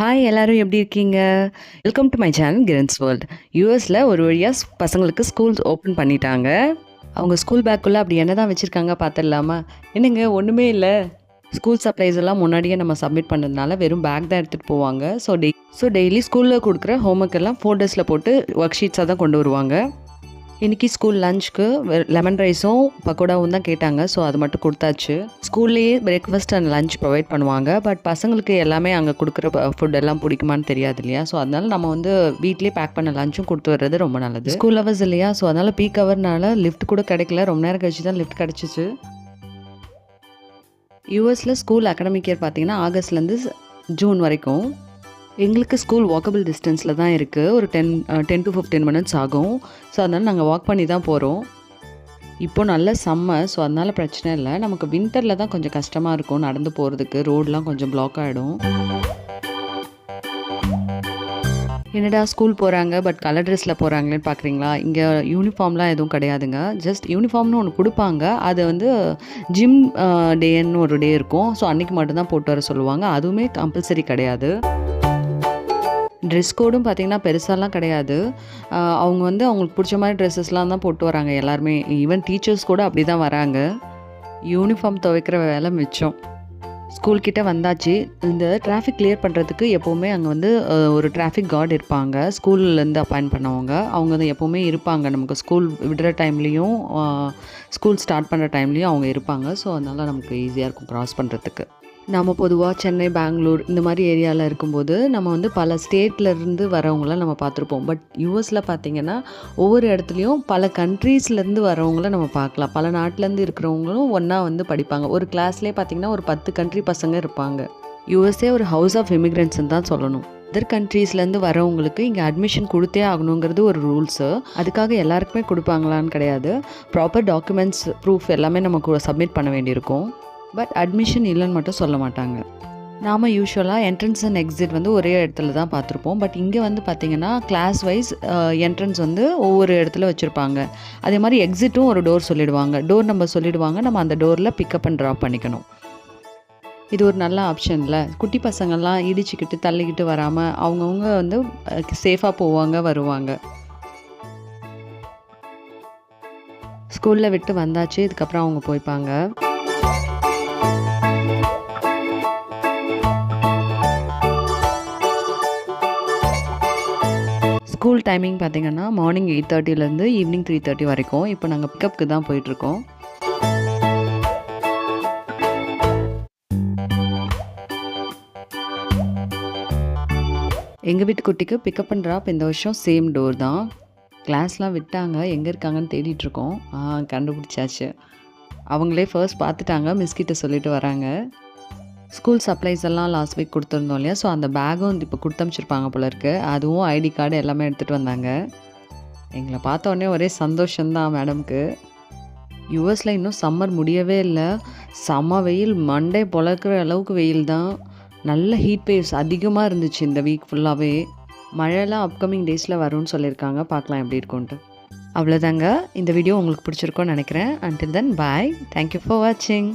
Hi எல்லோரும் எப்படி இருக்கீங்க? Welcome to my channel Kiran's world யூஎஸில் ஒரு வழியாக பசங்களுக்கு ஸ்கூல்ஸ் ஓப்பன் பண்ணிட்டாங்க. அவங்க ஸ்கூல் பேக்குள்ளே அப்படி என்ன தான் வச்சுருக்காங்க பார்த்துடலாமா என்னங்க ஒன்றுமே இல்லை. ஸ்கூல் சப்ளைஸ் எல்லாம் முன்னாடியே நம்ம சப்மிட் பண்ணதுனால வெறும் பேக் தான் எடுத்துகிட்டு போவாங்க. ஸோ டெய் ஸோ டெய்லி ஸ்கூலில் கொடுக்குற ஹோம்ஒர்க் எல்லாம் ஃபோல்டர்ஸில் போட்டு ஒர்க் ஷீட்ஸாக தான் கொண்டு வருவாங்க. இன்றைக்கி ஸ்கூல் லஞ்சுக்கு லெமன் ரைஸும் பக்கோடாவும் தான் கேட்டாங்க. ஸோ அது மட்டும் கொடுத்தாச்சு. ஸ்கூல்லேயே பிரேக்ஃபாஸ்ட் அண்ட் லஞ்ச் ப்ரொவைட் பண்ணுவாங்க. பட் பசங்களுக்கு எல்லாமே அங்கே கொடுக்குற ஃபுட் எல்லாம் பிடிக்குமான்னு தெரியாது இல்லையா? ஸோ அதனால் நம்ம வந்து வீட்லேயே பேக் பண்ண லஞ்சும் கொடுத்து வர்றது ரொம்ப நல்லது. ஸ்கூல் ஹவர்ஸ் இல்லையா? ஸோ அதனால் பீக் ஹவர்னால லிஃப்ட் கூட கிடைக்கல. ரொம்ப நேரம் கழிச்சு தான் லிஃப்ட் கிடச்சிச்சு. யூஎஸில் ஸ்கூல் அகாடமிக் இயர் பார்த்தீங்கன்னா ஆகஸ்ட்லேருந்து ஜூன் வரைக்கும். எங்களுக்கு ஸ்கூல் வாக்கபிள் டிஸ்டன்ஸில் தான் இருக்குது ஒரு ten ten to fifteen minutes ஆகும். ஸோ அதனால் நாங்கள் வாக் பண்ணி தான் போகிறோம் இப்போ நல்ல சம்மர் ஸோ அதனால் பிரச்சனை இல்லை. நமக்கு வின்டரில் தான் கொஞ்சம் கஷ்டமாக இருக்கும் நடந்து போகிறதுக்கு ரோடெலாம் கொஞ்சம் பிளாக் ஆகிடும் என்னடா ஸ்கூல் போகிறாங்க பட் கலர் ட்ரெஸ்ஸில் போகிறாங்களேன்னு பார்க்குறீங்களா இங்கே யூனிஃபார்ம்லாம் எதுவும் கிடையாதுங்க. ஜஸ்ட் யூனிஃபார்ம்னு ஒன்று கொடுப்பாங்க. அது வந்து ஜிம் டேன்னு ஒரு டே இருக்கும். ஸோ அன்றைக்கி மட்டும்தான் போட்டு வர சொல்லுவாங்க. அதுவுமே கம்பல்சரி கிடையாது. ட்ரெஸ் கோடும் பார்த்திங்கன்னா பெருசாலாம் கிடையாது. அவங்க வந்து அவங்களுக்கு பிடிச்ச மாதிரி ட்ரெஸ்ஸஸ்லாம் தான் போட்டு வராங்க எல்லாருமே. ஈவன் டீச்சர்ஸ் கூட அப்படி தான் வராங்க. யூனிஃபார்ம் துவைக்கிற வேலை மிச்சம். ஸ்கூல்கிட்ட வந்தாச்சு. இந்த டிராஃபிக் கிளியர் பண்ணுறதுக்கு எப்போவுமே அங்கே வந்து ஒரு டிராஃபிக் கார்டு இருப்பாங்க. ஸ்கூல்லேருந்து அப்பாயின்ட் பண்ணவங்க. அவங்க வந்து எப்போவுமே இருப்பாங்க. நமக்கு ஸ்கூல் விடுற டைம்லேயும் ஸ்கூல் ஸ்டார்ட் பண்ணுற டைம்லேயும் அவங்க இருப்பாங்க. ஸோ அதனால் நமக்கு ஈஸியாக இருக்கும் க்ராஸ் பண்ணுறதுக்கு நம்ம பொதுவாக சென்னை பெங்களூர் இந்த மாதிரி ஏரியாவில் இருக்கும்போது நம்ம வந்து பல ஸ்டேட்லேருந்து வரவங்களாம் நம்ம பார்த்துருப்போம். பட் யூஎஸில் பார்த்திங்கன்னா ஒவ்வொரு இடத்துலையும் பல கண்ட்ரீஸ்லேருந்து வரவங்கள நம்ம பார்க்கலாம். பல நாட்டிலேருந்து இருக்கிறவங்களும் ஒன்றா வந்து படிப்பாங்க. ஒரு கிளாஸ்லேயே பார்த்திங்கன்னா ஒரு பத்து கண்ட்ரி பசங்க இருப்பாங்க. யூஎஸ்ஏ ஒரு ஹவுஸ் ஆஃப் இமிக்ரெண்ட்ஸ்னு தான் சொல்லணும். அதர் கண்ட்ரீஸ்லேருந்து வரவங்களுக்கு இங்கே அட்மிஷன் கொடுத்தே ஆகணுங்கிறது ஒரு ரூல்ஸு அதுக்காக எல்லாருக்குமே கொடுப்பாங்களான்னு கிடையாது. ப்ராப்பர் டாக்குமெண்ட்ஸ் ப்ரூஃப் எல்லாமே நமக்கு சப்மிட் பண்ண வேண்டியிருக்கும். பட் அட்மிஷன் இல்லைன்னு மட்டும் சொல்ல மாட்டாங்க. நாம் யூஸ்வலாக என்ட்ரன்ஸ் அண்ட் எக்ஸிட் வந்து ஒரே இடத்துல தான் பார்த்துருப்போம். பட் இங்கே வந்து பார்த்திங்கன்னா கிளாஸ் வைஸ் என்ட்ரன்ஸ் வந்து ஒவ்வொரு இடத்துல வச்சுருப்பாங்க. அதே மாதிரி எக்ஸிட்டும் ஒரு டோர் சொல்லிடுவாங்க. டோர் நம்பர் சொல்லிடுவாங்க. நம்ம அந்த டோரில் பிக்கப் அண்ட் ட்ராப் பண்ணிக்கணும். இது ஒரு நல்ல ஆப்ஷனில் குட்டி பசங்கள்லாம் இடிச்சுக்கிட்டு தள்ளிக்கிட்டு வராமல் அவங்கவுங்க வந்து சேஃபாக போவாங்க வருவாங்க. ஸ்கூலில் விட்டு வந்தாச்சு. இதுக்கப்புறம் அவங்க போய்ப்பாங்க. ஸ்கூல் டைமிங் பார்த்திங்கன்னா மார்னிங் எயிட் தேர்ட்டிலேருந்து ஈவினிங் த்ரீ தேர்ட்டி வரைக்கும். இப்போ நாங்கள் பிக்கப்புக்கு தான் போயிட்டுருக்கோம். எங்கள் வீட்டு குட்டிக்கு பிக்கப் பண்ணுறாப் இந்த வருஷம் சேம் டோர் தான். கிளாஸ்லாம் விட்டாங்க எங்கே இருக்காங்கன்னு தேடிட்டுருக்கோம். ஆ கண்டுபிடிச்சாச்சு. அவங்களே ஃபர்ஸ்ட் பார்த்துட்டாங்க மிஸ்கிட்ட சொல்லிட்டு வராங்க. ஸ்கூல் சப்ளைஸ் எல்லாம் லாஸ்ட் வீக் கொடுத்துருந்தோம் இல்லையா? ஸோ அந்த பேகும் இப்போ கொடுத்தமிச்சிருப்பாங்க போல இருக்குது அதுவும் ஐடி கார்டு எல்லாமே எடுத்துகிட்டு வந்தாங்க. எங்களை பார்த்தோன்னே ஒரே சந்தோஷந்தான் மேடம்க்கு யூஎஸில் இன்னும் சம்மர் முடியவே இல்லை. செம்ம வெயில் மண்டே பொழக்கிற அளவுக்கு வெயில் தான் நல்ல ஹீட் வேவ்ஸ் அதிகமாக இருந்துச்சு இந்த வீக் ஃபுல்லாகவே மழைலாம் அப்கமிங் டேஸில் வரும்னு சொல்லியிருக்காங்க. பார்க்கலாம் எப்படி இருக்கும்ன்ட்டு. அவ்வளோதாங்க இந்த வீடியோ உங்களுக்கு பிடிச்சிருக்கோன்னு நினைக்கிறேன். Until then bye thank you for வாட்சிங்